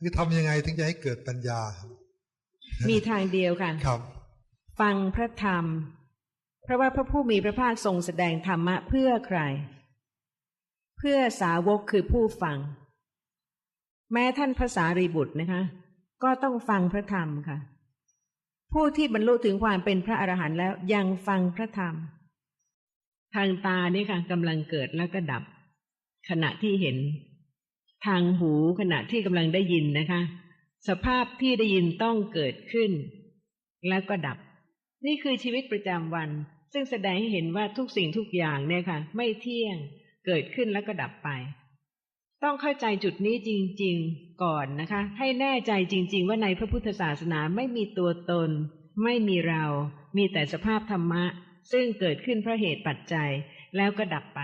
คือทำยังไงถึงจะให้เกิดปัญญา มีทางเดียวค่ะ ครับ ฟังพระธรรม เพราะว่าพระผู้มีพระภาคทรงแสดงธรรมะเพื่อใคร เพื่อสาวกคือผู้ฟัง แม้ท่านพระสารีบุตรนะคะ ก็ต้องฟังพระธรรมค่ะ ผู้ที่บรรลุถึงความเป็นพระอรหันต์แล้วยังฟังพระธรรม ทางตานี่ค่ะกำลังเกิดแล้วก็ดับ ขณะที่เห็น ทางหูขณะที่กำลังได้ยินนะคะ สภาพที่ได้ยินต้องเกิดขึ้น แล้วก็ดับ นี่คือชีวิตประจำวัน ซึ่งแสดงให้เห็นว่าทุกสิ่งทุกอย่างเนี่ยค่ะ ไม่เที่ยงเกิดขึ้นแล้วก็ดับไป ต้องเข้าใจจุดนี้จริง ๆ ก่อนนะคะ ให้แน่ใจจริง ๆ ว่าในพระพุทธศาสนาไม่มีตัวตน ไม่มีเรา มีแต่สภาพธรรมะ ซึ่งเกิดขึ้นเพราะเหตุปัจจัยแล้วก็ดับไป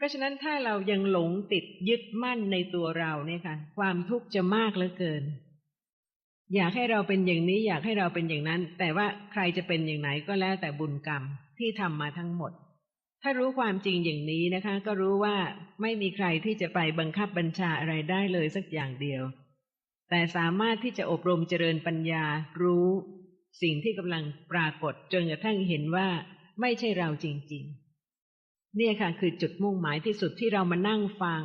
เพราะฉะนั้นถ้าเรายังหลงติดยึดมั่นในตัวเราเนี่ยค่ะ ความทุกข์จะมากเหลือเกิน อยากให้เราเป็นอย่างนี้อยากให้เราเป็นอย่างนั้น แต่ว่าใครจะเป็นอย่างไหนก็แล้วแต่บุญกรรมที่ทำมาทั้งหมด ถ้ารู้ความจริงอย่างนี้นะคะ ก็รู้ว่าไม่มีใครที่จะไปบังคับบัญชาอะไรได้เลยสักอย่างเดียว แต่สามารถที่จะอบรมเจริญปัญญารู้สิ่งที่กำลังปรากฏจนกระทั่งเห็นว่าไม่ใช่เราจริง ๆ เนี่ยค่ะ คือจุดมุ่งหมายที่สุดที่เรามานั่งฟัง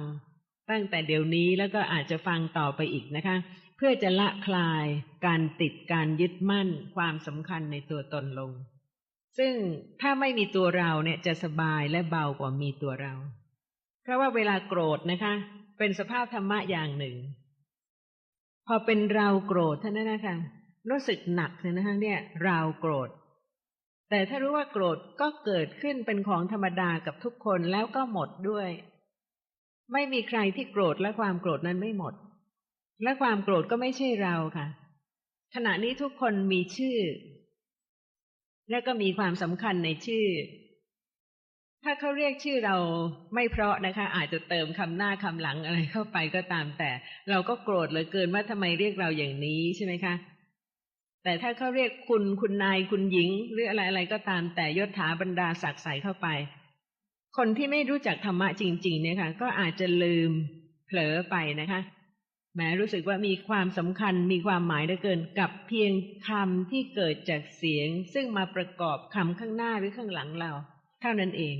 ตั้งแต่เดี๋ยวนี้แล้วก็อาจจะฟังต่อไปอีกนะคะ เพื่อจะละคลายการติดการยึดมั่นความสำคัญในตัวตนลง ซึ่งถ้าไม่มีตัวเราเนี่ยจะสบายและเบากว่ามีตัวเรา เพราะว่าเวลาโกรธนะคะ เป็นสภาพธรรมะอย่างหนึ่ง พอเป็นเราโกรธเท่านั้นนะคะรู้สึกหนักเลยนะคะเนี่ยเราโกรธ แต่ถ้ารู้ว่าโกรธก็เกิดขึ้นเป็นของธรรมดากับทุกคนแล้วก็หมดด้วย ไม่มีใครที่โกรธและความโกรธนั้นไม่หมด และความโกรธก็ไม่ใช่เราค่ะ ขณะนี้ทุกคนมีชื่อ และก็มีความสำคัญในชื่อ ถ้าเขาเรียกชื่อเราไม่เพราะนะคะ อาจจะเติมคำหน้าคำหลังอะไรเข้าไปก็ตามแต่ เราก็โกรธเหลือเกินว่าทำไมเรียกเราอย่างนี้ใช่ไหมคะ แต่ถ้าเขาเรียกคุณคุณนายคุณหญิง หรืออะไรอะไรก็ตามแต่ยศถาบรรดาศักดิ์ใส่เข้าไป คนที่ไม่รู้จักธรรมะจริง ๆ เนี่ยค่ะ ก็อาจจะลืมเผลอไปนะคะแม้รู้สึกว่ามีความสำคัญมีความหมายเหลือเกินกับเพียงคำที่เกิดจากเสียง ซึ่งมาประกอบคำข้างหน้าหรือข้างหลังเรา เท่านั้นเอง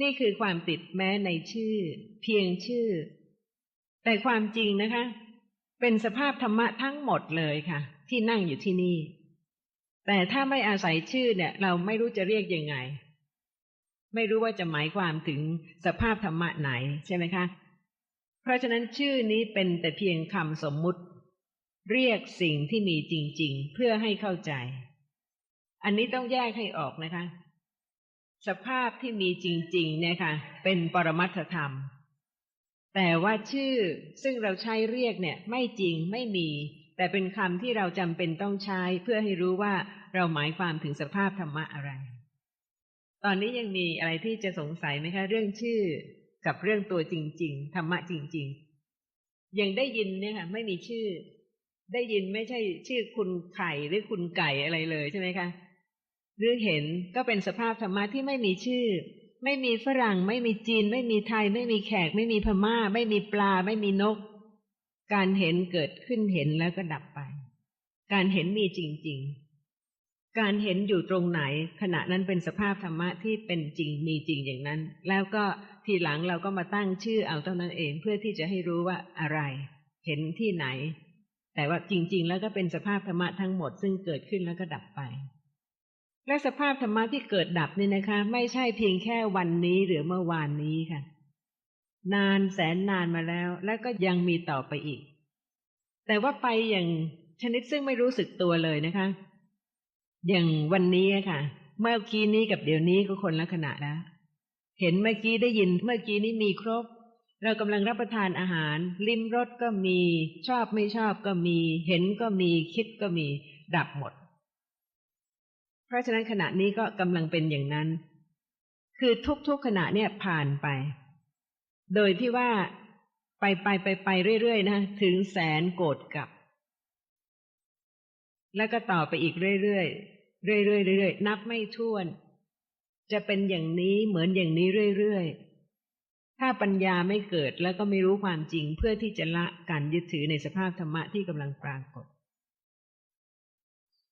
นี่คือความติดแม้ในชื่อ เพียงชื่อ แต่ความจริงนะคะ เป็นสภาพธรรมะทั้งหมดเลยค่ะ ที่นั่งอยู่ที่นี่ แต่ถ้าไม่อาศัยชื่อเนี่ย เราไม่รู้จะเรียกยังไง ไม่รู้ว่าจะหมายความถึงสภาพธรรมะไหนใช่ไหมคะ เพราะฉะนั้นชื่อนี้เป็นแต่เพียงคำสมมุติ เรียกสิ่งที่มีจริง ๆ เพื่อให้เข้าใจ อันนี้ต้องแยกให้ออกนะคะ สภาพที่มีจริง ๆ เนี่ยค่ะ เป็นปรมัตถธรรมแต่ว่าชื่อซึ่งเราใช้เรียกเนี่ย ไม่จริงไม่มี แต่เป็นคำที่เราจำเป็นต้องใช้เพื่อให้รู้ว่าเราหมายความถึงสภาพธรรมะอะไร ตอนนี้ยังมีอะไรที่จะสงสัยไหมคะ เรื่องชื่อกับเรื่องตัวจริง ๆ ธรรมะจริง ๆ ยังได้ยินเนี่ยค่ะไม่มีชื่อ ได้ยินไม่ใช่ชื่อคุณไข่หรือคุณไก่อะไรเลยใช่ไหมคะหรือเห็นก็เป็นสภาพธรรมะที่ไม่มีชื่อ ไม่มีฝรั่ง ไม่มีจีน ไม่มีไทย ไม่มีแขก ไม่มีพม่า ไม่มีปลา ไม่มีนก การเห็นเกิดขึ้นเห็นแล้วก็ดับไป การเห็นมีจริง ๆ การเห็นอยู่ตรงไหน ขณะนั้นเป็นสภาพธรรมะที่เป็นจริงมีจริงอย่างนั้น แล้วก็ทีหลังเราก็มาตั้งชื่อเอาเท่านั้นเองเพื่อที่จะให้รู้ว่าอะไร เห็นที่ไหน แต่ว่าจริง ๆ แล้วก็เป็นสภาพธรรมะทั้งหมดซึ่งเกิดขึ้นแล้วก็ดับไป และสภาพธรรมะที่เกิดดับนี่นะคะ ไม่ใช่เพียงแค่วันนี้หรือเมื่อวานนี้ค่ะ นานแสนนานมาแล้ว และก็ยังมีต่อไปอีก แต่ว่าไปอย่างชนิดซึ่งไม่รู้สึกตัวเลยนะคะ อย่างวันนี้ค่ะ เมื่อกี้นี้กับเดี๋ยวนี้ก็คนละขณะแล้ว เห็นเมื่อกี้ได้ยินเมื่อกี้นี้มีครบ เรากำลังรับประทานอาหาร ลิ้มรสก็มี ชอบไม่ชอบก็มี เห็นก็มีคิดก็มี ดับหมด เพราะฉะนั้นขณะนี้ก็กำลังเป็นอย่างนั้น คือทุกๆขณะเนี่ยผ่านไป โดยที่ว่าไปไปไปไปเรื่อยๆนะ ถึงแสนโกรธกับ แล้วก็ต่อไปอีกเรื่อยๆเรื่อยๆเรื่อยๆนับไม่ถ้วน จะเป็นอย่างนี้เหมือนอย่างนี้เรื่อยๆถ้าปัญญาไม่เกิดแล้วก็ไม่รู้ความจริงเพื่อที่จะละการยึดถือในสภาพธรรมะที่กำลังปรากฏ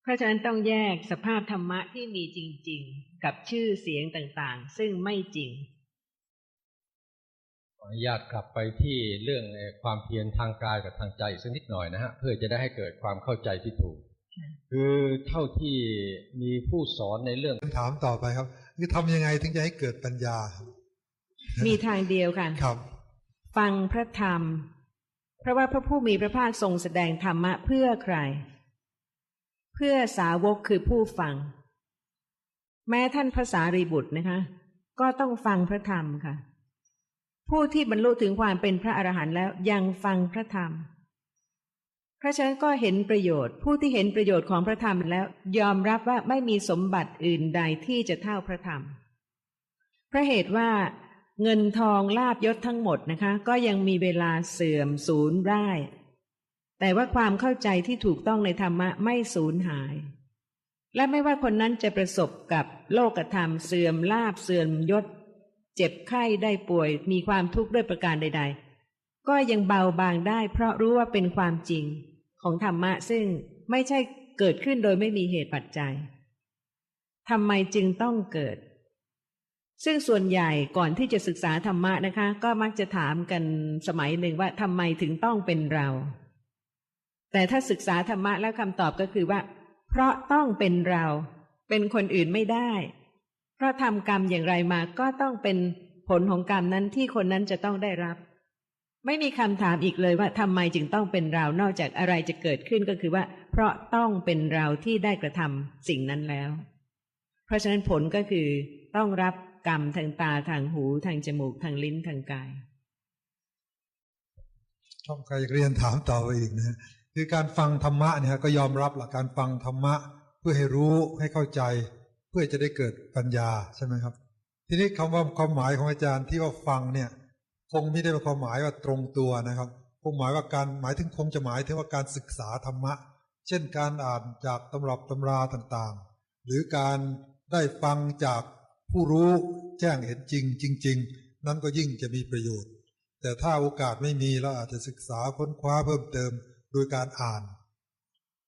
เพราะฉะนั้นต้องแยกสภาพธรรมะที่มีจริง ๆ กับชื่อเสียงต่างๆ ซึ่งไม่จริง ออนุญาตกลับไปที่เรื่องเอ่อความเพียรทางกายกับทางใจสักนิดหน่อยนะฮะเพื่อจะได้ให้เกิดความเข้าใจที่ถูก คือเท่าที่มีผู้สอนในเรื่องถามต่อไปครับคือทำยังไงถึงจะให้เกิดปัญญาครับมีทางเดียวค่ะครับ ฟังพระธรรม เพราะว่าพระผู้มีพระภาคทรงแสดงธรรมะเพื่อใคร เพื่อสาวกคือผู้ฟัง แม้ท่านภาษารีบุตรนะคะ ก็ต้องฟังพระธรรมค่ะ ผู้ที่บรรลุถึงความเป็นพระอรหันต์แล้วยังฟังพระธรรม เพราะฉะนั้นก็เห็นประโยชน์ ผู้ที่เห็นประโยชน์ของพระธรรมแล้ว ยอมรับว่าไม่มีสมบัติอื่นใดที่จะเท่าพระธรรม พระเหตุว่าเงินทองลาบยศทั้งหมดนะคะ ก็ยังมีเวลาเสื่อมสูญได้ แต่ว่าความเข้าใจที่ถูกต้องในธรรมะไม่สูญหาย และไม่ว่าคนนั้นจะประสบกับโลกธรรมเสื่อมลาบเสื่อมยศ เจ็บไข้ได้ป่วย มีความทุกข์ด้วยประการใด ๆ ก็ยังเบาบางได้ เพราะรู้ว่าเป็นความจริงของธรรมะซึ่งไม่ใช่เกิดขึ้นโดยไม่มีเหตุปัจจัยทำไมจึงต้องเกิด ซึ่งส่วนใหญ่ก่อนที่จะศึกษาธรรมะนะคะ ก็มักจะถามกันสมัยหนึ่งว่าทำไมถึงต้องเป็นเรา แต่ถ้าศึกษาธรรมะแล้วคำตอบก็คือว่า เพราะต้องเป็นเรา เป็นคนอื่นไม่ได้ เพราะทำกรรมอย่างไรมาก็ต้องเป็นผลของกรรมนั้นที่คนนั้นจะต้องได้รับ ไม่มีคำถามอีกเลยว่าทำไมจึงต้องเป็นเรา นอกจากอะไรจะเกิดขึ้นก็คือว่า เพราะต้องเป็นเราที่ได้กระทำสิ่งนั้นแล้ว เพราะฉะนั้นผลก็คือต้องรับกรรมทางตาทางหูทางจมูกทางลิ้นทางกายช่องใครเรียนถามต่อไปอีกนะคือการฟังธรรมะเนี่ยก็ยอมรับหลักการฟังธรรมะเพื่อให้รู้ให้เข้าใจ เพื่อจะได้เกิดปัญญาใช่ไหมครับ ทีนี้คำว่าความหมายของอาจารย์ที่ว่าฟังเนี่ย คงไม่ได้เป็นความหมายว่าตรงตัวนะครับคงหมายว่าการหมายถึงคงจะหมายถึงว่าการศึกษาธรรมะ เช่นการอ่านจากตำรับตำราต่างๆ หรือการได้ฟังจากผู้รู้แจ้งเห็นจริงจริง ๆ นั้นก็ยิ่งจะมีประโยชน์ แต่ถ้าโอกาสไม่มีเราอาจจะศึกษาค้นคว้าเพิ่มเติม โดยการอ่าน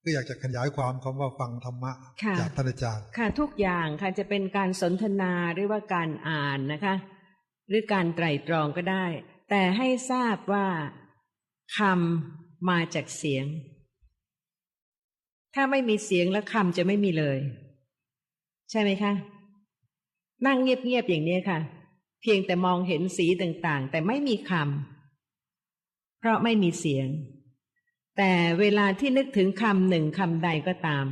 ก็อยากจะขยายความคำว่าฟังธรรมะค่ะจากท่านอาจารย์ ค่ะทุกอย่างค่ะจะเป็นการสนทนาหรือว่าการอ่านนะคะ หรือการไตรตรองก็ได้ แต่ให้ทราบว่าคำมาจากเสียง ถ้าไม่มีเสียงแล้วคำจะไม่มีเลย ใช่ไหมคะ นั่งเงียบๆอย่างนี้ค่ะ เพียงแต่มองเห็นสีต่างๆ แต่ไม่มีคำเพราะไม่มีเสียง แต่เวลาที่นึกถึงคำหนึ่งคำใดก็ตาม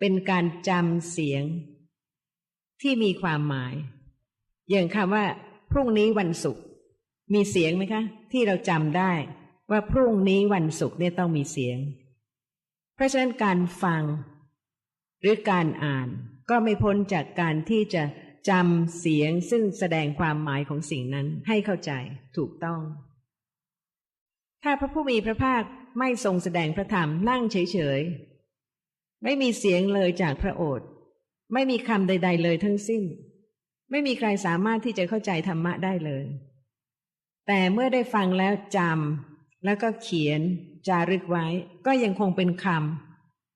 เป็นการจำเสียงที่มีความหมาย อย่างคำว่า พรุ่งนี้วันศุกร์มีเสียงไหมคะ ที่เราจำได้ว่าพรุ่งนี้วันศุกร์เนี่ยต้องมีเสียง เพราะฉะนั้นการฟัง หรือการอ่านก็ไม่พ้นจากการที่จะจำเสียงซึ่งแสดงความหมายของสิ่งนั้นให้เข้าใจถูกต้อง ถ้าพระผู้มีพระภาคไม่ทรงแสดงพระธรรมนั่งเฉยๆ ไม่มีเสียงเลยจากพระโอษฐ์ไม่มีคำใด ๆ เลยทั้งสิ้น ไม่มีใครสามารถที่จะเข้าใจธรรมะได้เลย แต่เมื่อได้ฟังแล้วจำแล้วก็เขียนจารึกไว้ ก็ยังคงเป็นค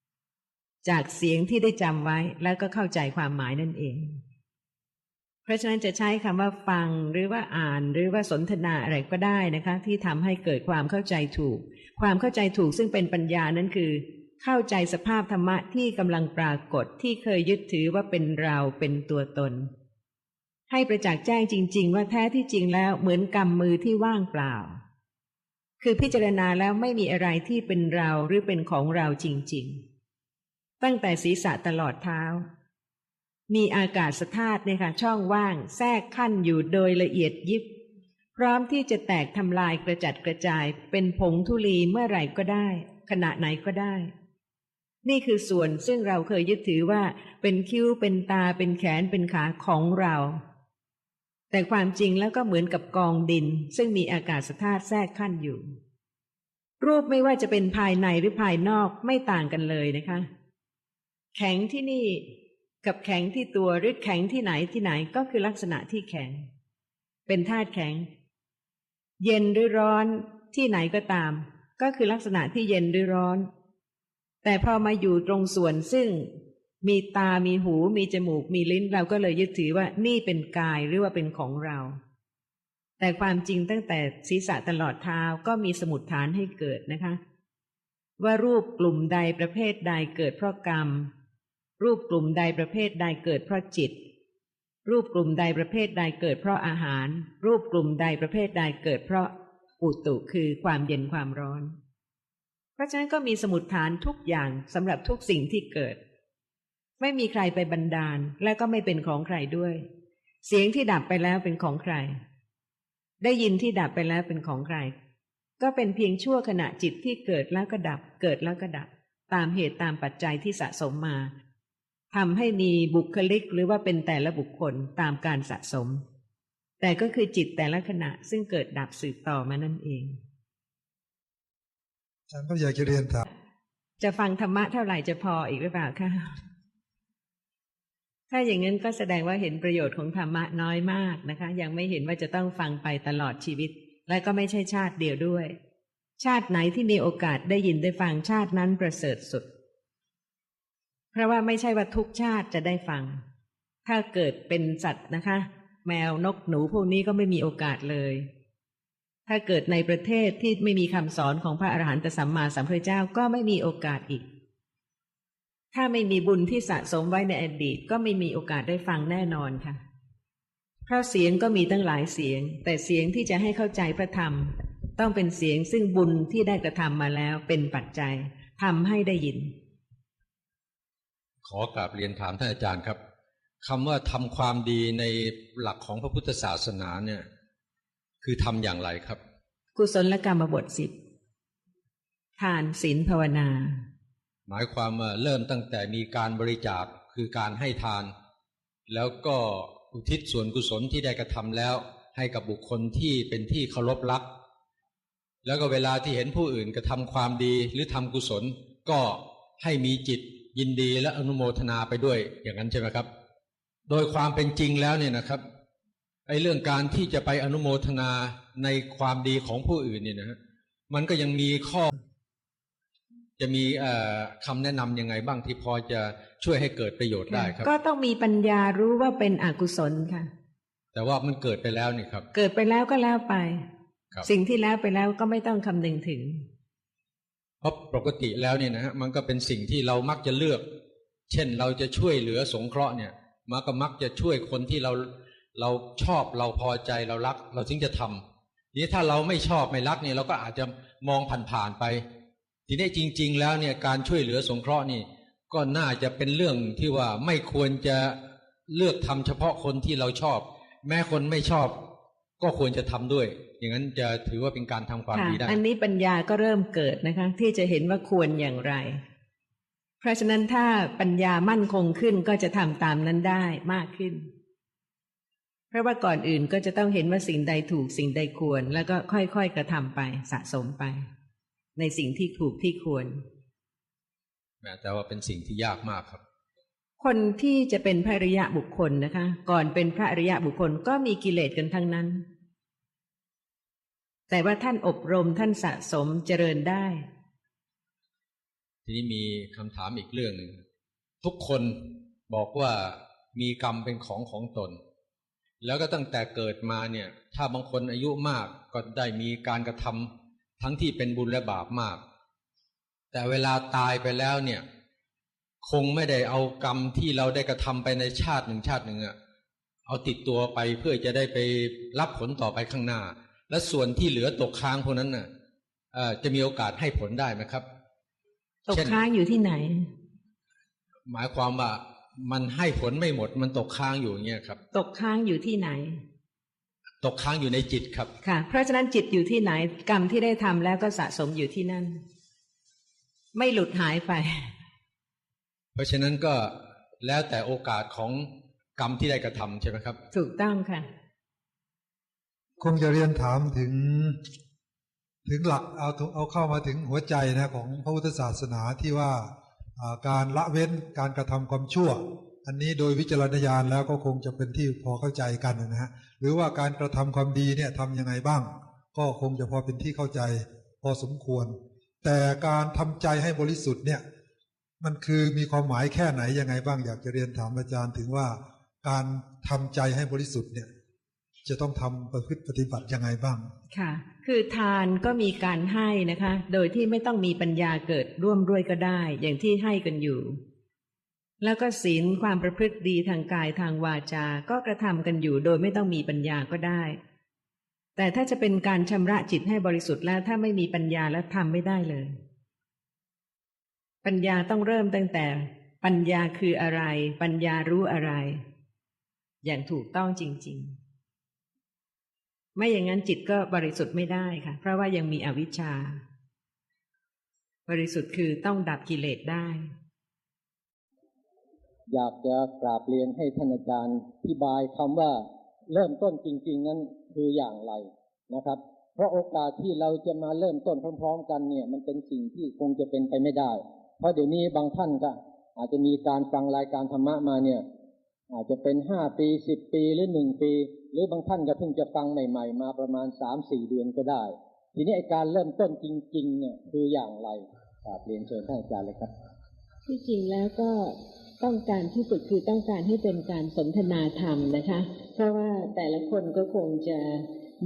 ำจากเสียงที่ได้จำไว้แล้วก็เข้าใจความหมายนั่นเอง เพราะฉะนั้นจะใช้คำว่าฟังหรือว่าอ่านหรือว่าสนทนาอะไรก็ได้นะคะ ที่ทำให้เกิดความเข้าใจถูก ความเข้าใจถูกซึ่งเป็นปัญญานั้นคือ เข้าใจสภาพธรรมะที่กำลังปรากฏที่เคยยึดถือว่าเป็นเราเป็นตัวตน ให้ประจักษ์แจ้งจริง ๆ ว่าแท้ที่จริงแล้วเหมือนกำมือที่ว่างเปล่า คือพิจารณาแล้วไม่มีอะไรที่เป็นเราหรือเป็นของเราจริง ๆ ตั้งแต่ศีรษะตลอดเท้า มีอากาศธาตุเนี่ยค่ะช่องว่างแทรกขั้นอยู่โดยละเอียดยิบ พร้อมที่จะแตกทำลายกระจัดกระจาย เป็นผงธุลีเมื่อไหร่ก็ได้ ขณะไหนก็ได้ นี่คือส่วนซึ่งเราเคยยึดถือว่า เป็นคิ้วเป็นตาเป็นแขนเป็นขาของเรา แต่ความจริงแล้วก็เหมือนกับกองดิน ซึ่งมีอากาศธาตุแทรกขั้นอยู่ รูปไม่ว่าจะเป็นภายในหรือภายนอกไม่ต่างกันเลยนะคะ แข็งที่นี่ กับแข็งที่ตัวหรือแข็งที่ไหนที่ไหนก็คือลักษณะที่แข็ง เป็นธาตุแข็ง เย็นหรือร้อนที่ไหนก็ตาม ก็คือลักษณะที่เย็นหรือร้อน แต่พอมาอยู่ตรงส่วนซึ่ง มีตามีหู มีจมูก มีลิ้น เราก็เลยยึดถือว่านี่เป็นกายหรือว่าเป็นของเรา แต่ความจริงตั้งแต่ศีรษะตลอดเท้าก็มีสมุดฐานให้เกิดนะคะ ว่ารูปกลุ่มใดประเภทใดเกิดเพราะกรรม รูปกลุ่มใดประเภทใดเกิดเพราะจิต รูปกลุ่มใดประเภทใดเกิดเพราะอาหาร รูปกลุ่มใดประเภทใดเกิดเพราะอุตุคือความเย็นความร้อน เพราะฉะนั้นก็มีสมุดฐานทุกอย่างสำหรับทุกสิ่งที่เกิด ไม่มีใครไปบันดาลและก็ไม่เป็นของใครด้วย เสียงที่ดับไปแล้วเป็นของใคร ได้ยินที่ดับไปแล้วเป็นของใคร ก็เป็นเพียงชั่วขณะจิตที่เกิดแล้วก็ดับ เกิดแล้วก็ดับ ตามเหตุตามปัจจัยที่สะสมมา ทำให้มีบุคลิกหรือว่าเป็นแต่ละบุคคลตามการสะสม แต่ก็คือจิตแต่ละขณะซึ่งเกิดดับสืบต่อมานั่นเอง ฉันก็อยากจะเรียนถามจะฟังธรรมะเท่าไหร่จะพออีกหรือเปล่าคะถ้าอย่างนั้นก็แสดงว่าเห็นประโยชน์ของธรรมะน้อยมากนะคะ ยังไม่เห็นว่าจะต้องฟังไปตลอดชีวิต และก็ไม่ใช่ชาติเดียวด้วย ชาติไหนที่มีโอกาสได้ยินได้ฟังชาตินั้นประเสริฐสุด เพราะว่าไม่ใช่ว่าทุกชาติจะได้ฟัง ถ้าเกิดเป็นสัตว์นะคะ แมวนกหนูพวกนี้ก็ไม่มีโอกาสเลย ถ้าเกิดในประเทศที่ไม่มีคำสอนของพระอรหันตสัมมาสัมพุทธเจ้าก็ไม่มีโอกาสอีก ถ้าไม่มีบุญที่สะสมไว้ในอดีตก็ไม่มีโอกาสได้ฟังแน่นอนค่ะ เพราะเสียงก็มีตั้งหลายเสียง แต่เสียงที่จะให้เข้าใจพระธรรม ต้องเป็นเสียงซึ่งบุญที่ได้กระทำมาแล้วเป็นปัจจัยทำให้ได้ยิน ขอกราบเรียนถามท่านอาจารย์ครับคำว่าทำความดีในหลักของพระพุทธศาสนาเนี่ย คือทำอย่างไรครับ กุศลกรรมบทสิบทานศีลภาวนา หมายความว่าเริ่มตั้งแต่มีการบริจาคคือการให้ทาน แล้วก็อุทิศส่วนกุศลที่ได้กระทำแล้ว ให้กับบุคคลที่เป็นที่เคารพรัก แล้วก็เวลาที่เห็นผู้อื่นกระทำความดีหรือทำกุศล ก็ให้มีจิต ยินดีและอนุโมทนาไปด้วยอย่างนั้นใช่ไหมครับ โดยความเป็นจริงแล้วเนี่ยนะครับไอ้เรื่องการที่จะไปอนุโมทนาในความดีของผู้อื่นเนี่ยนะฮะมันก็ยังมีข้อ จะมีเอ่อคำแนะนำยังไงบ้างที่พอจะช่วยให้เกิดประโยชน์ได้ครับ ก็ต้องมีปัญญารู้ว่าเป็นอกุศลค่ะ แต่ว่ามันเกิดไปแล้วนี่ครับ เกิดไปแล้วก็แล้วไปครับสิ่งที่แล้วไปแล้วก็ไม่ต้องคำนึงถึง เพราะปกติแล้วเนี่ยนะฮะมันก็เป็นสิ่งที่เรามักจะเลือก เช่นเราจะช่วยเหลือสงเคราะห์เนี่ยมันก็มักจะช่วยคนที่เราเราชอบเราพอใจเรารัก เราถึงจะทำทีนี้ถ้าเราไม่ชอบไม่รักเนี่ยเราก็อาจจะมองผ่านๆไป ทีนี้จริง ๆ แล้วเนี่ยการช่วยเหลือสงเคราะห์นี่ก็น่าจะเป็นเรื่องที่ว่าไม่ควรจะเลือกทำเฉพาะคนที่เราชอบ แม้คนไม่ชอบ ก็ควรจะทำด้วย อย่างนั้นจะถือว่าเป็นการทำความค่ะดีได้ อันนี้ปัญญาก็เริ่มเกิดนะคะ ที่จะเห็นว่าควรอย่างไร เพราะฉะนั้นถ้าปัญญามั่นคงขึ้นก็จะทำตามนั้นได้มากขึ้น เพราะว่าก่อนอื่นก็จะต้องเห็นว่าสิ่งใดถูกสิ่งใดควร แล้วก็ค่อยๆกระทำไปสะสมไป ในสิ่งที่ถูกที่ควรแต่ว่าเป็นสิ่งที่ยากมากครับ คนที่จะเป็นพระอริยะบุคคลนะคะ ก่อนเป็นพระอริยะบุคคลก็มีกิเลสกันทั้งนั้น แต่ว่าท่านอบรมท่านสะสมเจริญได้ ทีนี้มีคำถามอีกเรื่องหนึ่งทุกคนบอกว่ามีกรรมเป็นของของตน แล้วก็ตั้งแต่เกิดมาเนี่ย ถ้าบางคนอายุมากก็ได้มีการกระทำทั้งที่เป็นบุญและบาปมาก แต่เวลาตายไปแล้วเนี่ย คงไม่ได้เอากรรมที่เราได้กระทำไปในชาติหนึ่งชาติหนึ่งอะเอาติดตัวไปเพื่อจะได้ไปรับผลต่อไปข้างหน้า และส่วนที่เหลือตกค้างพวกนั้นน่ะเอ่อจะมีโอกาสให้ผลได้ไหมครับ ตกเช่นค้างอยู่ที่ไหน หมายความว่ามันให้ผลไม่หมด มันตกค้างอยู่อย่างเงี้ยครับ ตกค้างอยู่ที่ไหน ตกค้างอยู่ในจิตครับ ค่ะ เพราะฉะนั้นจิตอยู่ที่ไหน กรรมที่ได้ทำแล้วก็สะสมอยู่ที่นั่น ไม่หลุดหายไป เพราะฉะนั้นก็แล้วแต่โอกาสของกรรมที่ได้กระทำใช่ไหมครับ ถูกต้องค่ะ คงจะเรียนถามถึง ถึงหลักเอาเอาเข้ามาถึงหัวใจนะของพระพุทธศาสนาที่ว่าอ่าการละเว้นการกระทำความชั่ว อันนี้โดยวิจารณญาณแล้วก็คงจะเป็นที่พอเข้าใจกันนะฮะหรือว่าการกระทำความดีเนี่ยทำยังไงบ้าง ก็คงจะพอเป็นที่เข้าใจ พอสมควร แต่การทำใจให้บริสุทธิ์เนี่ย มันคือมีความหมายแค่ไหนยังไงบ้างอยากจะเรียนถามอาจารย์ถึงว่าการทำใจให้บริสุทธิ์เนี่ยจะต้องทำประพฤติปฏิบัติยังไงบ้าง ค่ะ คือทานก็มีการให้นะคะ โดยที่ไม่ต้องมีปัญญาเกิดร่วมด้วยก็ได้ อย่างที่ให้กันอยู่ แล้วก็ศีลความประพฤติดีทางกายทางวาจา ก็กระทำกันอยู่ โดยไม่ต้องมีปัญญาก็ได้ แต่ถ้าจะเป็นการชำระจิตให้บริสุทธิ์แล้วถ้าไม่มีปัญญาแล้วทำไม่ได้เลย ปัญญาต้องเริ่มตั้งแต่ ปัญญาคืออะไร ปัญญารู้อะไร อย่างถูกต้องจริง ๆ ไม่อย่างนั้นจิตก็บริสุทธิ์ไม่ได้ค่ะ เพราะว่ายังมีอวิชชา บริสุทธิ์คือต้องดับกิเลสได้ อยากจะกราบเรียนให้ท่านอาจารย์อธิบายคำว่าเริ่มต้นจริง ๆ นั้นคืออย่างไรนะครับเพราะโอกาสที่เราจะมาเริ่มต้นพร้อม ๆ กันเนี่ย มันเป็นสิ่งที่คงจะเป็นไปไม่ได้ เพราะเดี๋ยวนี้บางท่านก็ อาจจะมีการฟังรายการธรรมะมาเนี่ย อาจจะเป็นห้าปีสิบปีหรือหนึ่งปี หรือบางท่านก็เพิ่งจะฟังใหม่ ๆ มาประมาณสามสี่เดือนก็ได้ ทีนี้ไอการเริ่มต้นจริง ๆ เนี่ยคืออย่างไรกราบเรียนเชิญท่านอาจารย์เลยครับ ที่จริงแล้วก็ต้องการที่สุดคือต้องการให้เป็นการสนทนาธรรมนะคะ เพราะว่าแต่ละคนก็คงจะ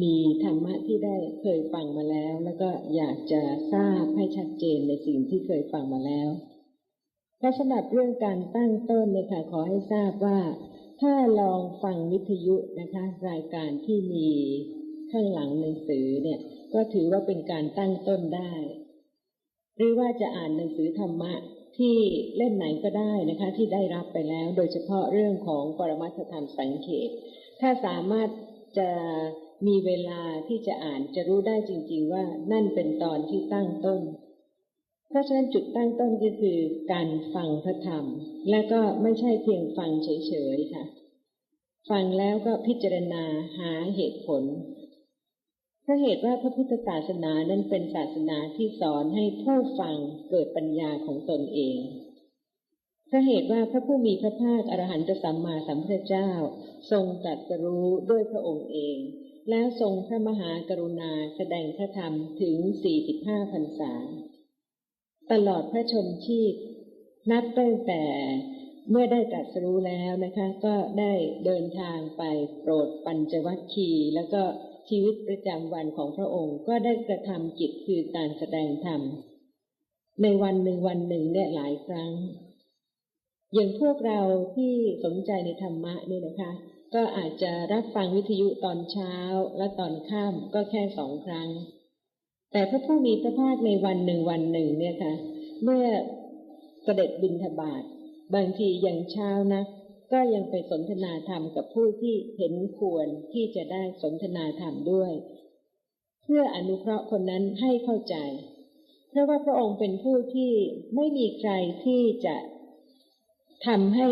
มีธรรมะที่ได้เคยฟังมาแล้ว แล้วก็อยากจะทราบให้ชัดเจนในสิ่งที่เคยฟังมาแล้วเพราะสำหรับเรื่องการตั้งต้นเนี่ยค่ะขอให้ทราบว่า ถ้าลองฟังวิทยุนะคะ รายการที่มีข้างหลังหนังสือเนี่ย ก็ถือว่าเป็นการตั้งต้นได้ หรือว่าจะอ่านหนังสือธรรมะที่เล่มไหนก็ได้นะคะ ที่ได้รับไปแล้ว โดยเฉพาะเรื่องของปรมัตถธรรมสังเขต ถ้าสามารถจะ มีเวลาที่จะอ่านจะรู้ได้จริง ๆ ว่านั่นเป็นตอนที่ตั้งต้น เพราะฉะนั้นจุดตั้งต้นก็คือการฟังพระธรรม และก็ไม่ใช่เพียงฟังเฉยๆค่ะ ฟังแล้วก็พิจารณาหาเหตุผลเพราะเหตุว่าพระพุทธศาสนานั้นเป็นศาสนาที่สอนให้ผู้ฟังเกิดปัญญาของตนเองเพราะเหตุว่าพระผู้มีพระภาคอรหันตสัมมาสัมพุทธเจ้า ทรงตรัสรู้ด้วยพระองค์เอง แล้วทรงพระมหากรุณาแสดงพระธรรมถึง 45พรรษา ตลอดพระชนชีพ นับตั้งแต่เมื่อได้ตรัสรู้แล้วนะคะ ก็ได้เดินทางไปโปรดปัญจวัคคีย์แล้วก็ชีวิตประจำวันของพระองค์ ก็ได้กระทำกิจคือการแสดงธรรม ในวันหนึ่งวันหนึ่งเนี่ยหลายครั้ง อย่างพวกเราที่สนใจในธรรมะเนี่ยนะคะ ก็อาจจะรับฟังวิทยุตอนเช้าและตอนค่ำก็แค่สองครั้ง แต่พระผู้มีพระภาคในวันหนึ่งวันหนึ่งเนี่ยค่ะ เมื่อเสด็จบินทบาทบางทียังเช้านะก็ยังไปสนทนาธรรมกับผู้ที่เห็นควรที่จะได้สนทนาธรรมด้วย เพื่ออนุเคราะห์คนนั้นให้เข้าใจ เพราะว่าพระองค์เป็นผู้ที่ไม่มีใครที่จะทำให้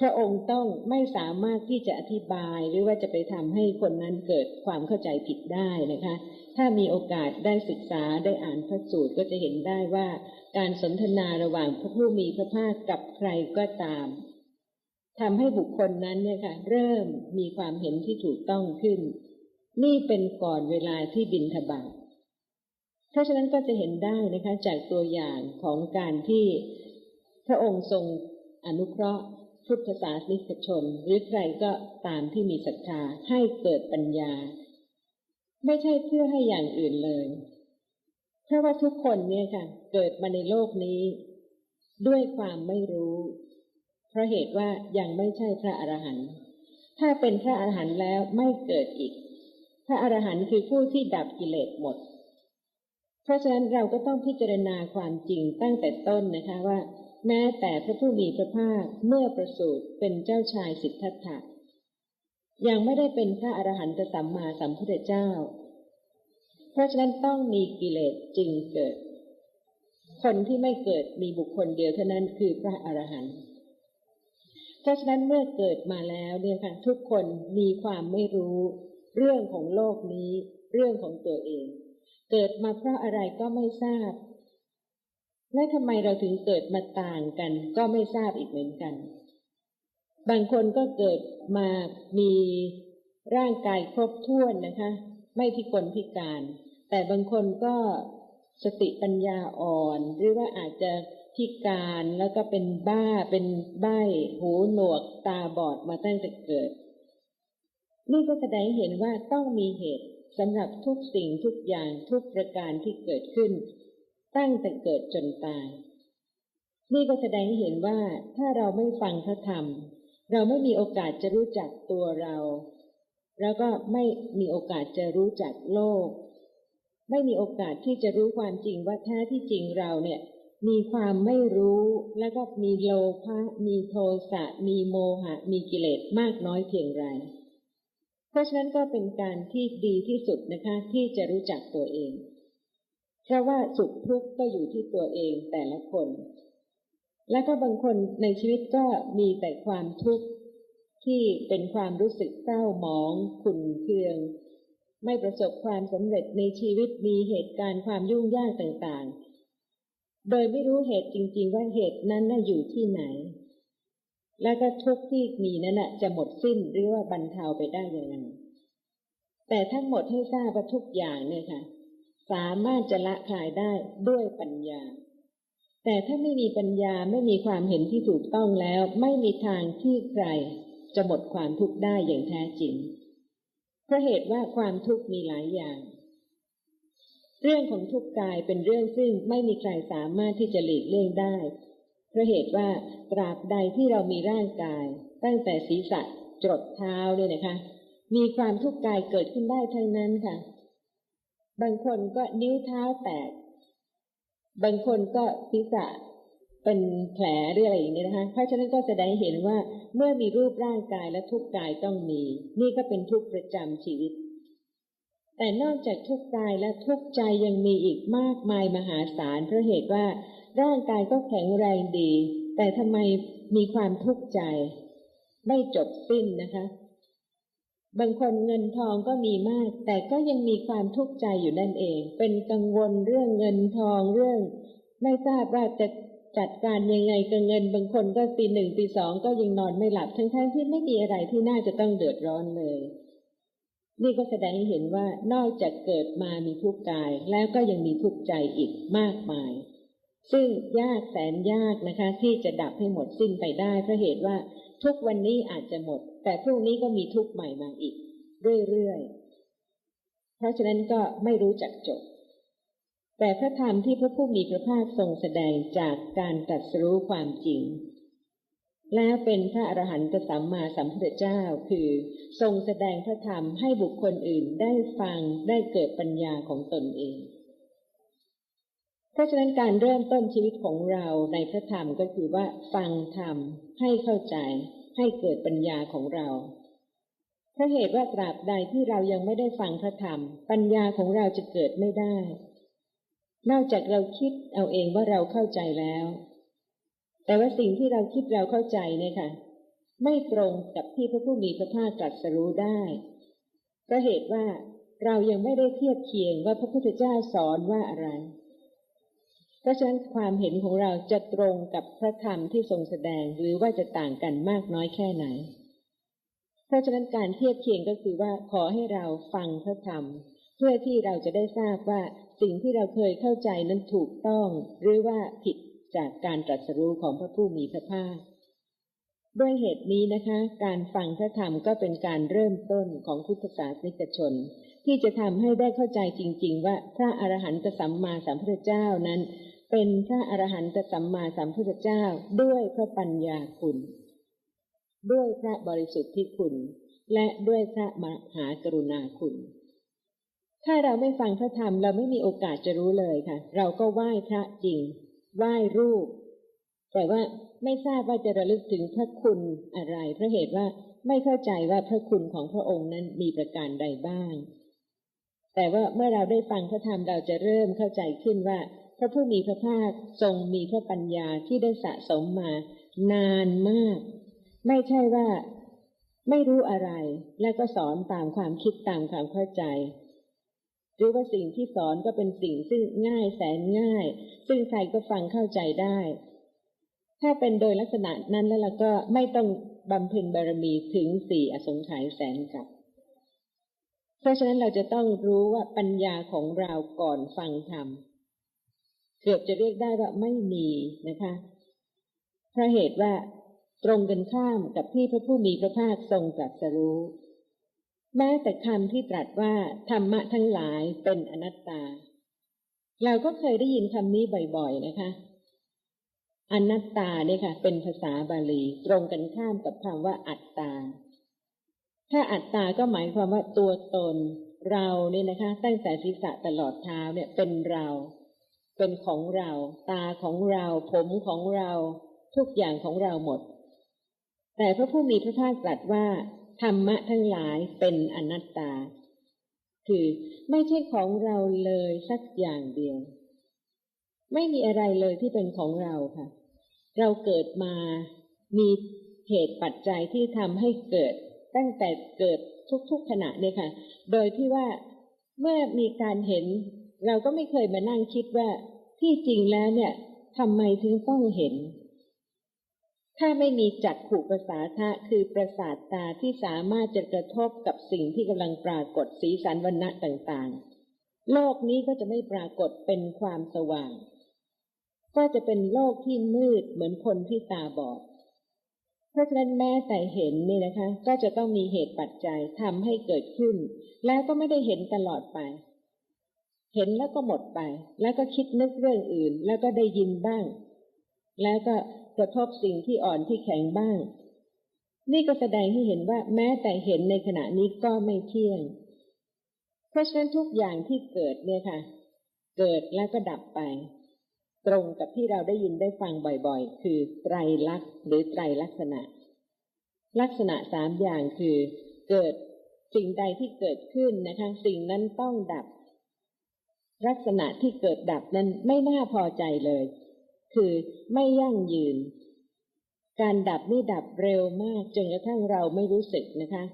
พระองค์ต้องไม่สามารถที่จะอธิบายหรือว่าจะไปทำให้คนนั้นเกิดความเข้าใจผิดได้นะคะ ถ้ามีโอกาสได้ศึกษาได้อ่านพระสูตรก็จะเห็นได้ว่า การสนทนาระหว่างพระผู้มีพระภาคกับใครก็ตามทำให้บุคคลนั้นเนี่ยค่ะ เริ่มมีความเห็นที่ถูกต้องขึ้น นี่เป็นก่อนเวลาที่บินทบาทเพราะฉะนั้นก็จะเห็นได้นะคะ จากตัวอย่างของการที่พระองค์ทรงอนุเคราะห์ พุทธศาสนิกชน หรือใครก็ตามที่มีศรัทธาให้เกิดปัญญา ไม่ใช่เพื่อให้อย่างอื่นเลย เพราะว่าทุกคนเนี่ยค่ะ เกิดมาในโลกนี้ ด้วยความไม่รู้ เพราะเหตุว่ายังไม่ใช่พระอรหันต์ถ้าเป็นพระอรหันต์แล้วไม่เกิดอีก พระอรหันต์คือผู้ที่ดับกิเลสหมด เพราะฉะนั้นเราก็ต้องพิจารณาความจริงตั้งแต่ต้นนะคะว่า แม้แต่พระผู้มีพระภาคเมื่อประสูติเป็นเจ้าชายสิทธัตถะยังไม่ได้เป็นพระอรหันตสัมมาสัมพุทธเจ้า เพราะฉะนั้นต้องมีกิเลสจึงเกิด คนที่ไม่เกิดมีบุคคลเดียวเท่านั้นคือพระอรหันต์เพราะฉะนั้นเมื่อเกิดมาแล้วเนี่ยค่ะทุกคนมีความไม่รู้ เรื่องของโลกนี้ เรื่องของตัวเอง เกิดมาเพราะอะไรก็ไม่ทราบ และทำไมเราถึงเกิดมาต่างกัน ก็ไม่ทราบอีกเหมือนกัน บางคนก็เกิดมามีร่างกายครบถ้วนนะคะ ไม่พิกลพิการ แต่บางคนก็สติปัญญาอ่อน หรือว่าอาจจะพิการแล้วก็เป็นบ้าเป็นใบ้หูหนวกตาบอดมาตั้งแต่เกิด นี่ก็แสดงให้เห็นว่าต้องมีเหตุสำหรับทุกสิ่งทุกอย่างทุกประการที่เกิดขึ้น ตั้งแต่เกิดจนตาย นี่ก็แสดงให้เห็นว่าถ้าเราไม่ฟังพระธรรม เราไม่มีโอกาสจะรู้จักตัวเรา แล้วก็ไม่มีโอกาสจะรู้จักโลก ไม่มีโอกาสที่จะรู้ความจริงว่าแท้ที่จริงเราเนี่ย มีความไม่รู้แล้วก็มีโลภะมีโทสะมีโมหะ มีกิเลสมากน้อยเพียงไรเพราะฉะนั้นก็เป็นการที่ดีที่สุดนะคะ ที่จะรู้จักตัวเอง เพราะว่าสุขทุกข์ก็อยู่ที่ตัวเองแต่ละคน และก็บางคนในชีวิตก็มีแต่ความทุกข์ที่เป็นความรู้สึกเศร้าหมองขุ่นเคือง ไม่ประสบความสำเร็จในชีวิตมีเหตุการณ์ความยุ่งยากต่างๆ โดยไม่รู้เหตุจริง ๆ ว่าเหตุนั้นน่ะอยู่ที่ไหน แล้วก็ทุกข์ที่มีนั้นน่ะจะหมดสิ้นหรือว่าบรรเทาไปได้ยังไงแต่ทั้งหมดให้ทราบว่าทุกอย่างเนี่ยค่ะ สามารถจะละคลายได้ด้วยปัญญา แต่ถ้าไม่มีปัญญาไม่มีความเห็นที่ถูกต้องแล้ว ไม่มีทางที่ใครจะหมดความทุกข์ได้อย่างแท้จริง เพราะเหตุว่าความทุกข์มีหลายอย่าง เรื่องของทุกข์กายเป็นเรื่องซึ่งไม่มีใครสามารถที่จะหลีกเลี่ยงได้ เพราะเหตุว่าตราบใดที่เรามีร่างกาย ตั้งแต่ศีรษะจดเท้าเนี่ยนะคะ มีความทุกข์กายเกิดขึ้นได้ทั้งนั้นค่ะ บางคนก็นิ้วเท้าแตก บางคนก็ศีรษะเป็นแผลหรืออะไรอย่างนี้นะคะ เพราะฉะนั้นก็แสดงให้เห็นว่าเมื่อมีรูปร่างกายและทุกกายต้องมี นี่ก็เป็นทุกประจำชีวิต แต่นอกจากทุกกายและทุกใจยังมีอีกมากมายมหาศาลเพราะเหตุว่าร่างกายก็แข็งแรงดี แต่ทำไมมีความทุกข์ใจ ไม่จบสิ้นนะคะ บางคนเงินทองก็มีมาก แต่ก็ยังมีความทุกข์ใจอยู่นั่นเอง เป็นกังวลเรื่องเงินทองเรื่อง ไม่ทราบว่าจะจัดการยังไงกับเงิน บางคนก็ปีหนึ่งปีสองก็ยังนอนไม่หลับทั้งๆที่ไม่มีอะไรที่น่าจะต้องเดือดร้อนเลย นี่ก็แสดงให้เห็นว่านอกจากเกิดมามีทุกข์กาย แล้วก็ยังมีทุกข์ใจอีกมากมาย ซึ่งยากแสนยากนะคะ ที่จะดับให้หมดสิ้นไปได้เพราะเหตุว่าทุกวันนี้อาจจะหมด แต่พรุ่งนี้ก็มีทุกข์ใหม่มาอีก เรื่อยๆ เพราะฉะนั้นก็ไม่รู้จักจบ แต่พระธรรมที่พระผู้มีพระภาคทรงแสดงจากการตรัสรู้ความจริง และเป็นพระอรหันตสัมมาสัมพุทธเจ้าคือ ทรงแสดงพระธรรมให้บุคคลอื่นได้ฟังได้เกิดปัญญาของตนเองเพราะฉะนั้นการเริ่มต้นชีวิตของเราในพระธรรมก็คือว่าฟังธรรมให้เข้าใจ ให้เกิดปัญญาของเราเพราะเหตุว่าตราบใดที่เรายังไม่ได้ฟังพระธรรม ปัญญาของเราจะเกิดไม่ได้ นอกจากเราคิดเอาเองว่าเราเข้าใจแล้ว แต่ว่าสิ่งที่เราคิดเราเข้าใจเนี่ยค่ะ ไม่ตรงกับที่พระผู้มีพระภาคตรัสรู้ได้เพราะเหตุว่าเรายังไม่ได้เทียบเคียงว่าพระพุทธเจ้าสอนว่าอะไร เพราะฉะนั้นความเห็นของเราจะตรงกับพระธรรมที่ทรงแสดงหรือว่าจะต่างกันมากน้อยแค่ไหน เพราะฉะนั้นการเทียบเคียงก็คือว่าขอให้เราฟังพระธรรม เพื่อที่เราจะได้ทราบว่าสิ่งที่เราเคยเข้าใจนั้นถูกต้อง หรือว่าผิดจากการตรัสรู้ของพระผู้มีพระภาคด้วยเหตุนี้นะคะ การฟังพระธรรมก็เป็นการเริ่มต้นของพุทธศาสนิกชน ที่จะทำให้ได้เข้าใจจริง ๆ ว่าพระอรหันตสัมมาสัมพุทธเจ้านั้น เป็นพระอรหันตสัมมาสัมพุทธเจ้าด้วยพระปัญญาคุณ ด้วยพระบริสุทธิ์ที่คุณ และด้วยพระมหากรุณาคุณ ถ้าเราไม่ฟังพระธรรมเราไม่มีโอกาสจะรู้เลยค่ะ เราก็ไหว้พระจริง ไหว้รูป แต่ว่าไม่ทราบว่าจะระลึกถึงพระคุณอะไร เพราะเหตุว่าไม่เข้าใจว่าพระคุณของพระองค์นั้นมีประการใดบ้าง แต่ว่าเมื่อเราได้ฟังพระธรรมเราจะเริ่มเข้าใจขึ้นว่า พระผู้มีพระภาคทรงมีพระปัญญาที่ได้สะสมมานานมาก ไม่ใช่ว่าไม่รู้อะไร และก็สอนตามความคิดตามความเข้าใจ หรือว่าสิ่งที่สอนก็เป็นสิ่งซึ่งง่ายแสนง่าย ซึ่งใครก็ฟังเข้าใจได้ ถ้าเป็นโดยลักษณะนั้นแล้วเราก็ไม่ต้องบำเพ็ญบารมีถึงสี่อสงไขยแสนกับเพราะฉะนั้นเราจะต้องรู้ว่าปัญญาของเราก่อนฟังธรรม เกือบจะเรียกได้ว่าไม่มีนะคะเพราะเหตุว่าตรงกันข้ามกับที่พระผู้มีพระภาคทรงตรัสรู้ แม้แต่คำที่ตรัสว่าธรรมะทั้งหลายเป็นอนัตตา เราก็เคยได้ยินคำนี้บ่อยๆนะคะ อนัตตาเนี่ยค่ะ เป็นภาษาบาลี ตรงกันข้ามกับคำว่าอัตตา ถ้าอัตตาก็หมายความว่าตัวตน เราเนี่ยนะคะ ตั้งแต่ศีรษะตลอดเท้าเนี่ยเป็นเรา เป็นของเรา ตาของเรา ผมของเรา ทุกอย่างของเราหมด แต่พระผู้มีพระภาคตรัสว่า ธรรมะทั้งหลายเป็นอนัตตา คือไม่ใช่ของเราเลยสักอย่างเดียว ไม่มีอะไรเลยที่เป็นของเราค่ะ เราเกิดมามีเหตุปัจจัยที่ทำให้เกิด ตั้งแต่เกิดทุกๆขณะเนี่ยค่ะ โดยที่ว่าเมื่อมีการเห็น เราก็ไม่เคยมานั่งคิดว่าที่จริงแล้วเนี่ยทำไมถึงต้องเห็น ถ้าไม่มีจักขุประสาทะคือประสาทตาที่สามารถจะกระทบกับสิ่งที่กำลังปรากฏสีสันวันณะต่างๆ โลกนี้ก็จะไม่ปรากฏเป็นความสว่าง ก็จะเป็นโลกที่มืดเหมือนคนที่ตาบอดเพราะฉะนั้นแม้แต่เห็นนี่นะคะ ก็จะต้องมีเหตุปัจจัยทำให้เกิดขึ้น แล้วก็ไม่ได้เห็นตลอดไป เห็นแล้วก็หมดไป แล้วก็คิดนึกเรื่องอื่น แล้วก็ได้ยินบ้าง แล้วก็กระทบสิ่งที่อ่อนที่แข็งบ้าง นี่ก็แสดงให้เห็นว่าแม้แต่เห็นในขณะนี้ก็ไม่เที่ยง เพราะฉะนั้นทุกอย่างที่เกิดเนี่ยค่ะ เกิดแล้วก็ดับไป ตรงกับที่เราได้ยินได้ฟังบ่อยๆ คือไตรลักษณ์หรือไตรลักษณะ ลักษณะสามอย่างคือ เกิดสิ่งใดที่เกิดขึ้นนะคะ สิ่งนั้นต้องดับ ลักษณะที่เกิดดับนั้นไม่น่าพอใจเลย คือไม่ยั่งยืน การดับนี่ดับเร็วมากจนกระทั่งเราไม่รู้สึกนะคะ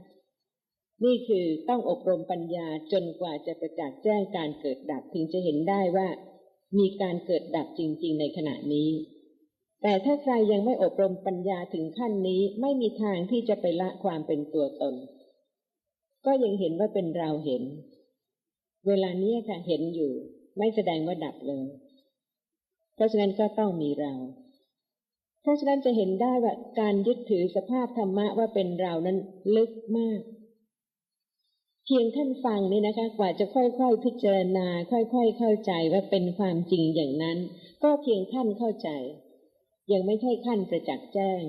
นี่คือต้องอบรมปัญญาจนกว่าจะประจักษ์แจ้งการเกิดดับถึงจะเห็นได้ว่า มีการเกิดดับจริง ๆ ในขณะนี้ แต่ถ้าใครยังไม่อบรมปัญญาถึงขั้นนี้ไม่มีทางที่จะไปละความเป็นตัวตน ก็ยังเห็นว่าเป็นเราเห็น เวลานี้ค่ะเห็นอยู่ ไม่แสดงว่าดับเลย เพราะฉะนั้นก็ต้องมีเรา เพราะฉะนั้นจะเห็นได้ว่าการยึดถือสภาพธรรมะว่าเป็นเรานั้นลึกมาก เพียงท่านฟังนี่นะคะ กว่าจะค่อยๆพิจารณา ค่อยๆเข้าใจว่าเป็นความจริงอย่างนั้น ก็เพียงท่านเข้าใจ ยังไม่ใช่ขั้นประจักษ์แจ้ง